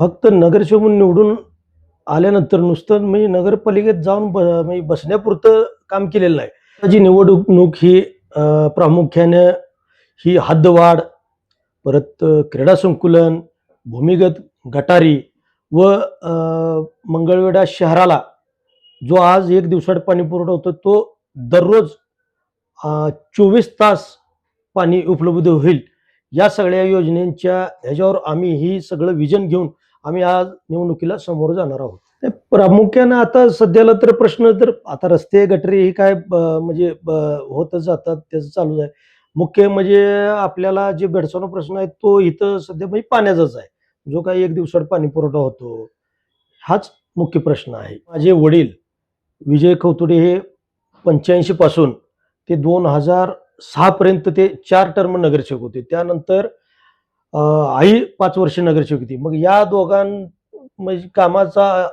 फक्त नगरसेवक निवडून आल्यानंतर नुसतं म्हणजे नगरपालिकेत जाऊन ब म्हणजे बसण्यापुरतं काम केलेलं नाही जी निवडणूक ही प्रामुख्याने ही हद्दवाढ परत क्रीडा संकुलन भूमिगत गटारी व मंगळवेढा शहराला जो आज एक दिवसाड पाणी पुरवठा होतो तो दररोज चोवीस तास पाणी उपलब्ध होईल. या सगळ्या योजनेच्या ह्याच्यावर आम्ही ही सगळं विजन घेऊन आम्ही आज निवडणुकीला समोर जाणार आहोत. प्रामुख्यानं आता सध्याला तर प्रश्न तर आता रस्ते गटरी ही काय ब- म्हणजे ब- होतच जातात त्याचं चालूच आहे. मुख्य म्हणजे आपल्याला जे भेडसावणा प्रश्न आहे तो इथं सध्या म्हणजे पाण्याचाच आहे. जो काही एक दिवसाड पाणी पुरवठा होतो हाच मुख्य प्रश्न आहे. माझे वडील विजय खवतुडे हे पंच्याऐंशी पासून ते दोन हजार सहा पर्यंत ते चार टर्म नगरसेवक होते. त्यानंतर आई पाच वर्ष नगरसेवक होती. मग या दोघां म्हणजे कामाचा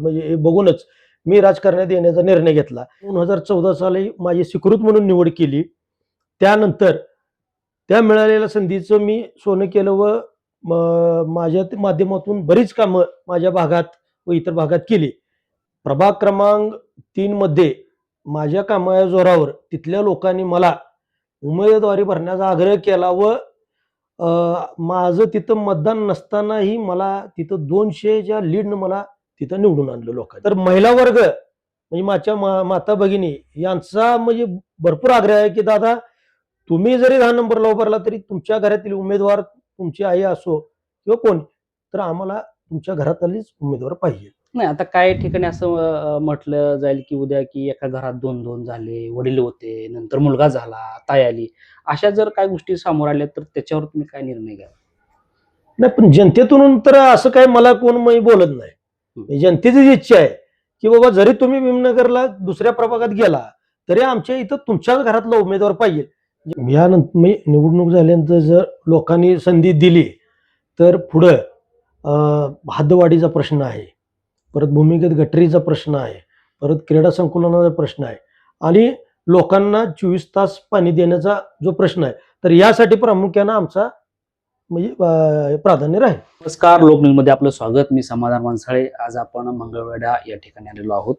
म्हणजे हे बघूनच मी राजकारणात येण्याचा निर्णय घेतला. दोन हजार चौदा साली माझी स्वीकृत म्हणून निवड केली. त्यानंतर त्या मिळालेल्या संधीचं मी सोनं केलं व माझ्या माध्यमातून बरीच कामं माझ्या भागात व इतर भागात केली. प्रभाग क्रमांक तीनमध्ये माझ्या कामाच्या जोरावर तिथल्या लोकांनी मला उमेदवारी भरण्याचा आग्रह केला व माझं तिथं मतदान नसतानाही मला तिथं दोनशेच्या लीडनं मला तिथं निवडून आणलं लोकांनी. तर महिला वर्ग म्हणजे माझ्या मा- माता भगिनी यांचा म्हणजे भरपूर आग्रह आहे की दादा तुम्ही जरी दहा नंबरला उभारला तरी तुमच्या घरातील उमेदवार तुमची आई असो किंवा कोण तर आम्हाला तुमच्या घरातलीच उमेदवार पाहिजे. नाही आता काही ठिकाणी असं म्हटलं जाईल की उद्या की एका घरात दोन दोन झाले वडील होते नंतर मुलगा झाला ताई आली अशा जर काय गोष्टी समोर आल्या तर त्याच्यावर तुम्ही काय निर्णय घ्या नाही पण जनतेतून तर असं काय मला कोण मी बोलत नाही. म्हणजे जनतेची जी इच्छा आहे की बाबा जरी तुम्ही भीमनगरला दुसऱ्या प्रभागात गेला तरी आमच्या इथं तुमच्याच घरातला उमेदवार पाहिजे. यानंतर मी निवडणूक झाल्यानंतर जर लोकांनी संधी दिली तर पुढं हद्दवाढीचा प्रश्न आहे. परत भूमिगत गटरीचा प्रश्न आहे परत क्रीडा संकुलनाचा प्रश्न आहे आणि लोकांना चोवीस तास पाणी देण्याचा जो प्रश्न आहे तर यासाठी प्रामुख्यानं आमचा म्हणजे प्राधान्य राहील. नमस्कार लोकन्यूजमध्ये आपलं स्वागत. मी समाधान मानसाळे. आज आपण मंगळवेढा या ठिकाणी आलेलो आहोत.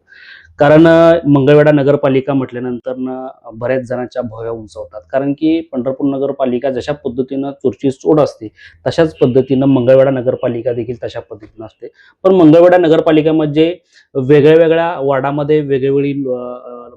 कारण मंगळवेढा नगरपालिका म्हटल्यानंतर न बऱ्याच जणांच्या भव्या उंचावतात. कारण की पंढरपूर नगरपालिका जशा पद्धतीनं चोरची चोड असते तशाच पद्धतीनं मंगळवेढा नगरपालिका देखील तशा पद्धतीनं असते. पण मंगळवेढा नगरपालिकेमध्ये वेगळ्या वेगळ्या वार्डामध्ये वेगवेगळी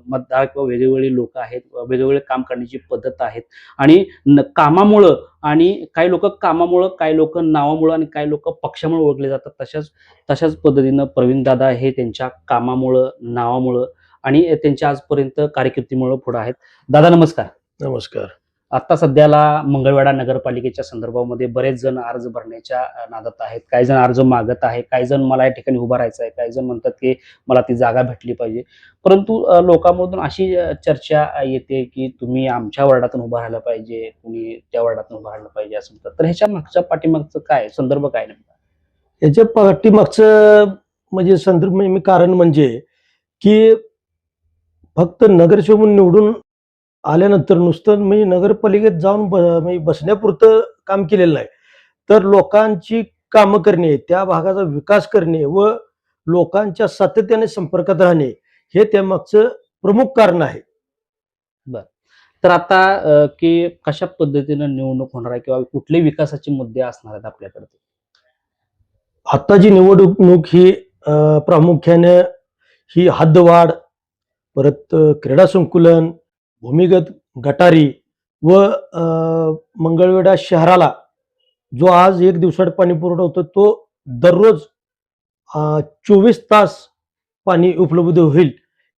मतदार किंवा वेगवेगळी लोक आहेत वेगवेगळे काम करण्याची पद्धत आहेत. आणि न- कामामुळं आणि काही लोक कामामुळं काही लोक नावामुळं आणि काही लोक पक्षामुळे ओळखले जातात तशाच तशाच पद्धतीनं प्रवीण दादा हे त्यांच्या कामामुळं नाव नावामुळं आणि त्यांच्या आजपर्यंत कारकिर्दीमुळं पुढे आहेत. दादा नमस्कार. नमस्कार. आता सध्याला मंगळवेढा नगरपालिकेच्या संदर्भामध्ये बरेच जण अर्ज भरण्याच्या नादात आहेत. काही जण अर्ज मागत आहे काही जण मला या ठिकाणी उभं राहायचं आहे काही जण म्हणतात की मला ती जागा भेटली पाहिजे. परंतु लोकांमधून अशी चर्चा येते की तुम्ही आमच्या वॉर्डातून उभं राहायला पाहिजे कुणी त्या वॉर्डातून उभं राहायला पाहिजे असं म्हणतात. तर ह्याच्या मागच्या पाठीमागचं काय संदर्भ काय नेमका? याच्या पाठीमागचं म्हणजे संदर्भ म्हणजे कारण म्हणजे की फक्त नगरसेवक निवडून आल्यानंतर नुसतं म्हणजे नगरपालिकेत जाऊन ब म्हणजे बसण्यापुरतं काम केलेलं नाही. तर लोकांची कामं करणे त्या भागाचा विकास करणे व लोकांच्या सातत्याने संपर्कात राहणे हे त्यामागचं प्रमुख कारण आहे. तर आता की कशा पद्धतीनं निवडणूक होणार आहे किंवा कुठले विकासाचे मुद्दे असणार आहेत आपल्याकडे? आता जी निवडणूक ही प्रामुख्याने ही हद्दवाढ परत क्रीडा संकुलन भूमिगत गटारी व मंगळवेढा शहराला जो आज एक दिवसाड पाणी पुरवठा होतो तो दररोज चोवीस तास पाणी उपलब्ध होईल.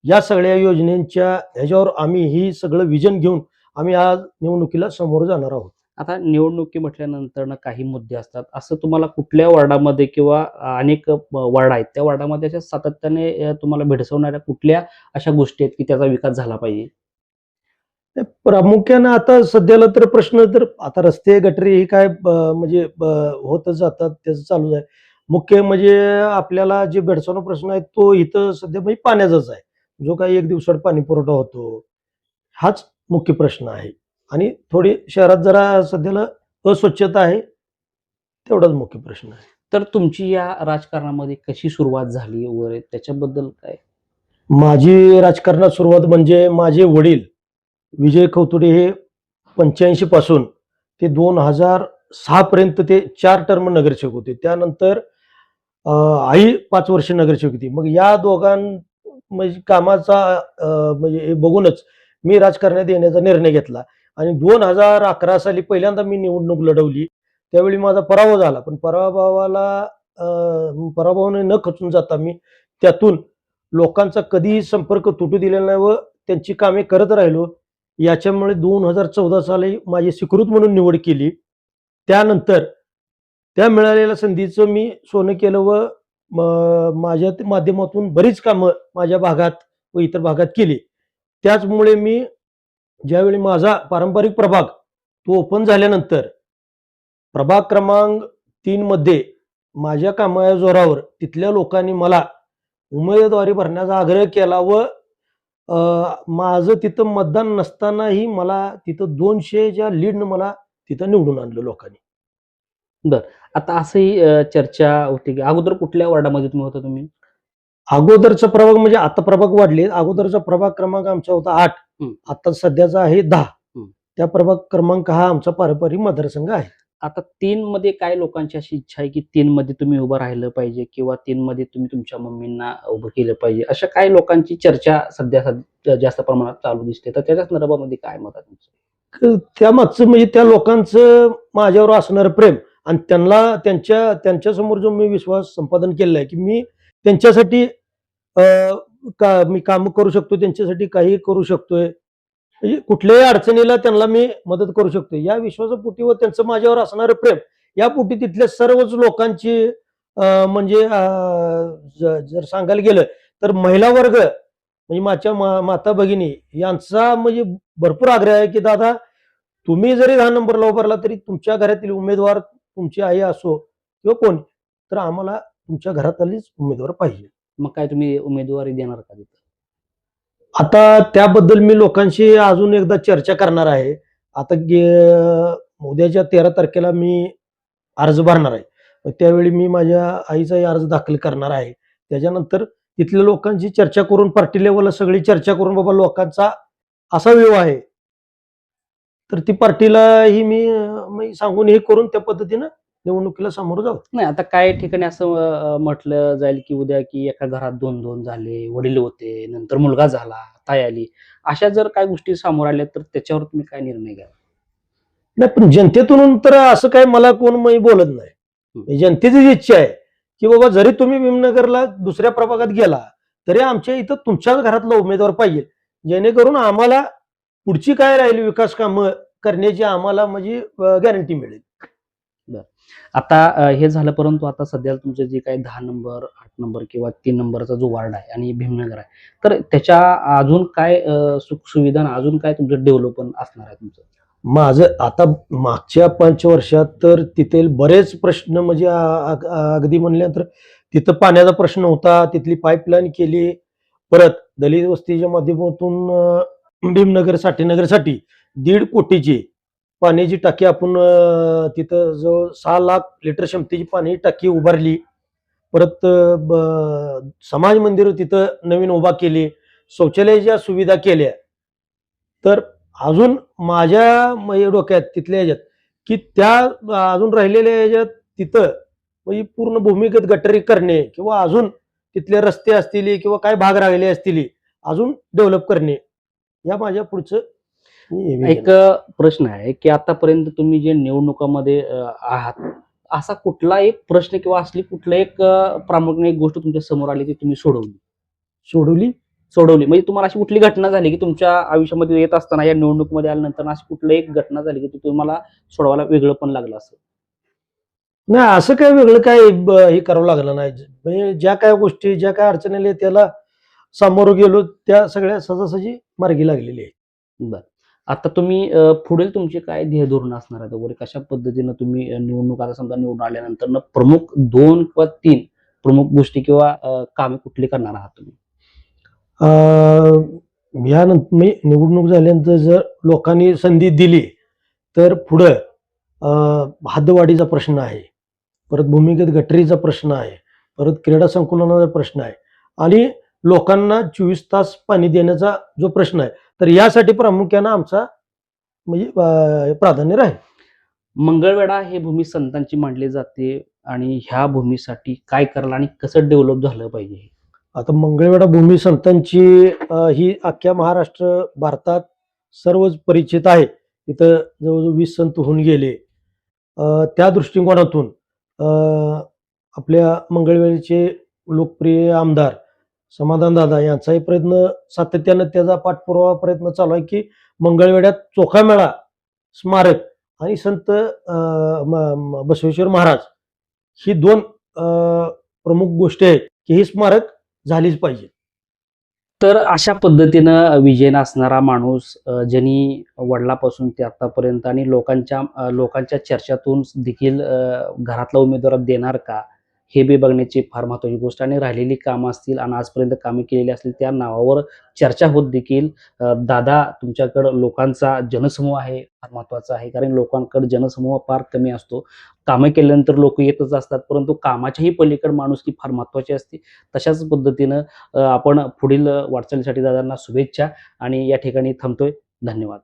या सगळ्या योजनेच्या ह्याच्यावर आम्ही ही सगळं विजन घेऊन आम्ही आज निवडणुकीला समोर जाणार आहोत. आता निवडणुकी म्हटल्यानंतर ना काही मुद्दे असतात. असं तुम्हाला कुठल्या वार्डामध्ये किंवा अनेक वार्ड आहेत त्या वार्डामध्ये अशा सातत्याने तुम्हाला भेडसवणाऱ्या कुठल्या अशा गोष्टी आहेत की त्याचा विकास झाला पाहिजे? प्रामुख्यानं आता सध्याला तर प्रश्न तर आता रस्ते गटरी ही काय म्हणजे होतच जातात त्याचं चालूच आहे. मुख्य म्हणजे आपल्याला जे भेडसावणा प्रश्न आहे तो इथं सध्या म्हणजे पाण्याचाच आहे. जो काही एक दिवसाड पाणी पुरवठा होतो हाच मुख्य प्रश्न आहे. आणि थोडी शहरात जरा सध्याला अस्वच्छता आहे तेवढाच मुख्य प्रश्न आहे. तर तुमची या राजकारणामध्ये कशी सुरुवात झाली वगैरे त्याच्याबद्दल काय? माझी राजकारणात सुरुवात म्हणजे माझे वडील विजय कौतुडे हे पंच्याऐंशी पासून ते दोन हजार सहा पर्यंत ते चार टर्म नगरसेवक होते. त्यानंतर आई पाच वर्ष नगरसेवक होती. मग या दोघां म्हणजे कामाचा म्हणजे बघूनच मी राजकारणात येण्याचा निर्णय घेतला. आणि दोन हजार अकरा साली पहिल्यांदा मी निवडणूक लढवली. त्यावेळी माझा पराभव झाला. पण पराभवाला पराभवाने न खचून जाता मी त्यातून लोकांचा कधीही संपर्क तुटू दिलेला नाही व त्यांची कामे करत राहिलो. याच्यामुळे दोन हजार चौदा साली माझी स्वीकृत म्हणून निवड केली. त्यानंतर त्या मिळालेल्या संधीचं मी सोनं केलं व माझ्या माध्यमातून बरीच कामं माझ्या भागात व इतर भागात केली. त्याचमुळे मी ज्यावेळी माझा पारंपरिक प्रभाग तो ओपन झाल्यानंतर प्रभाग क्रमांक तीन मध्ये माझ्या कामाच्या जोरावर तिथल्या लोकांनी मला उमेदवारी भरण्याचा आग्रह केला व माझं तिथं मतदान नसतानाही मला तिथं दोनशेच्या लीडनं मला तिथं निवडून आणलं लोकांनी. आता असंही चर्चा होती की अगोदर कुठल्या वॉर्डामध्ये तुम्ही होता तुम्ही? अगोदरचा प्रभाग म्हणजे आता प्रभाग वाढले अगोदरचा प्रभाग क्रमांक आमचा होता आठ. हं. आता सध्याचा आहे दहा. हं. त्या प्रभाग क्रमांक हा आमचा पारंपरिक मतदारसंघ आहे. आता तीन मध्ये काय लोकांची अशी इच्छा आहे की तीन मध्ये तुम्ही उभं राहिलं पाहिजे किंवा तीन मध्ये तुम्ही तुमच्या मम्मींना उभं केलं पाहिजे? अशा काय लोकांची चर्चा सध्या सध्या जास्त प्रमाणात चालू दिसते. तर त्याच्या संदर्भामध्ये काय मत आहे तुमचं? क- त्यामागचं म्हणजे त्या लोकांचं माझ्यावर असणारं प्रेम आणि त्यांना त्यांच्या त्यांच्यासमोर जो मी विश्वास संपादन केलेला आहे की मी त्यांच्यासाठी अं, का मी काम करू शकतो त्यांच्यासाठी काही करू शकतोय. म्हणजे कुठल्याही अडचणीला त्यांना मी मदत करू शकतो या विश्वासापोटी व त्यांचं माझ्यावर असणारं प्रेम या पोटी तिथल्या सर्वच लोकांची म्हणजे जर सांगायला गेलं तर महिला वर्ग म्हणजे माझ्या मा- माता भगिनी यांचा म्हणजे भरपूर आग्रह आहे की दादा तुम्ही जरी दहा नंबरला उभारला तरी तुमच्या घरातील उमेदवार तुमची आई असो किंवा कोण तर आम्हाला तुमच्या घरातलीच उमेदवार पाहिजे. मग काय तुम्ही उमेदवारी देणार का तिथं? आता त्याबद्दल मी लोकांशी अजून एकदा चर्चा करणार आहे. आता गे- उद्याच्या तेरा तारखेला मी अर्ज भरणार आहे. मग त्यावेळी मी माझ्या आईचाही अर्ज दाखल करणार आहे. त्याच्यानंतर तिथल्या लोकांची चर्चा करून पार्टी लेवलला सगळी चर्चा करून बाबा लोकांचा असा व्यू आहे. तर ती पार्टीलाही मी अं, मी सांगून हे करून त्या पद्धतीनं निवडणुकीला सामोरं जाऊ. नाही आता काही ठिकाणी असं म्हटलं जाईल की उद्या की एका घरात दोन दोन झाले वडील होते नंतर मुलगा झाला ताई आली अशा जर काय गोष्टी समोर आल्या तर त्याच्यावर तुम्ही काय निर्णय घ्या नाही पण जनतेतून तर असं काही मला कोण मी बोलत नाही. म्हणजे जनतेची इच्छा आहे की बाबा जरी तुम्ही भीमनगरला दुसऱ्या प्रभागात गेला तरी आमच्या इथं तुमच्याच घरातला उमेदवार पाहिजे. जेणेकरून आम्हाला पुढची काय राहिली विकास कामं करण्याची आम्हाला म्हणजे गॅरंटी मिळेल. आता हे झालं परंतु आता सध्या तुमचं जे काही दहा नंबर आठ नंबर किंवा तीन नंबरचा जो वार्ड आहे आणि भीमनगर आहे तर त्याच्या अजून काय सुख सुविधा अजून काय तुमचं डेव्हलपमेंट असणार आहे तुमचं? माझं आता मागच्या पाच वर्षात तर तिथे बरेच प्रश्न म्हणजे अगदी म्हणल्यानंतर तिथं पाण्याचा प्रश्न होता तिथली पाईपलाईन केली परत दलित वस्तीच्या माध्यमातून भीमनगर साठेनगरसाठी दीड कोटीची पाण्याची टाकी आपण तिथं जवळ सहा लाख लिटर क्षमतेची पाणी टाकी उभारली. परत ब- समाज मंदिर तिथं नवीन उभा केली शौचालयाच्या सुविधा केल्या. तर अजून माझ्या डोक्यात तिथल्या ह्याच्यात की त्या अजून राहिलेल्या ह्याच्यात तिथं म्हणजे पूर्ण भूमिगत गटारी करणे किंवा अजून तिथले रस्ते असतील किंवा काय भाग राहिले असतील अजून डेव्हलप करणे या माझ्या पुढचं एक प्रश्न आहे की आतापर्यंत तुम्ही जे निवडणुकामध्ये आहात असा कुठला एक प्रश्न किंवा असली कुठला एक प्रामुख्याने एक गोष्ट तुमच्यासमोर आली ती तुम्ही सोडवली? सोडवली? सोडवली. म्हणजे तुम्हाला अशी कुठली घटना झाली की तुमच्या आयुष्यामध्ये येत असताना या निवडणुकीमध्ये आल्यानंतर अशी कुठली एक घटना झाली की ती तुम्हाला सोडवायला वेगळं पण लागलं असं? नाही असं काय वेगळं काय हे करावं लागलं नाही. म्हणजे ज्या काय गोष्टी ज्या काय अडचणी त्याला सामोरं गेलो त्या सगळ्या सहजासहजी मार्गी लागलेली आहे बरं. आता तुम्ही पुढील तुमचे काय ध्येय धोरण असणार आहेत वगैरे कशा पद्धतीनं तुम्ही निवडणूक आता समजा निवडून आल्यानंतर प्रमुख दोन किंवा तीन प्रमुख गोष्टी किंवा कामे कुठली करणार आहात तुम्ही? यानंतर मी निवडणूक झाल्यानंतर जर लोकांनी संधी दिली तर पुढं अं, हद्दवाढीचा प्रश्न आहे. परत भूमिगत गटरीचा प्रश्न आहे. परत क्रीडा संकुलनाचा प्रश्न आहे. आणि लोकांना चोवीस तास पाणी देण्याचा जो प्रश्न आहे तर यासाठी प्रामुख्यानं आमचा म्हणजे प्राधान्य राहील. मंगळवेढा हे भूमी संतांची मांडली जाते आणि ह्या भूमीसाठी काय करायला आणि कसं डेव्हलप झालं पाहिजे? आता मंगळवेढा भूमी संतांची ही अख्ख्या महाराष्ट्र भारतात सर्वच परिचित आहे. इथं जवळजवळ वीस संत होऊन गेले. त्या दृष्टिकोनातून आपल्या मंगळवेढीचे लोकप्रिय आमदार समाधान दादा यांचाही प्रयत्न सातत्यानं त्याचा पाठपुरावा प्रयत्न चालू आहे की मंगळवेढ्यात चोखामेळा स्मारक आणि संत अं, बसवेश्वर महाराज ही दोन अं, प्रमुख गोष्टी आहेत की ही स्मारक झालीच पाहिजे. तर अशा पद्धतीनं विजयन असणारा माणूस ज्यांनी वडिलापासून ते आतापर्यंत आणि लोकांच्या लोकांच्या चर्चातून देखील घरातला उमेदवार देणार का? हे बी बघण्याची फार महत्वाची गोष्ट आणि राहिलेली कामं असतील आणि आजपर्यंत कामे केलेली असतील त्या नावावर चर्चा होत देखील दादा तुमच्याकडं लोकांचा जनसमूह आहे फार महत्त्वाचा आहे. कारण लोकांकडे जनसमूह फार कमी असतो. कामे केल्यानंतर लोक येतच असतात परंतु कामाच्याही पलीकडे माणुसकी फार महत्वाची असते. तशाच पद्धतीनं आपण पुढील वाटचालीसाठी दादांना शुभेच्छा आणि या ठिकाणी थांबतोय. धन्यवाद.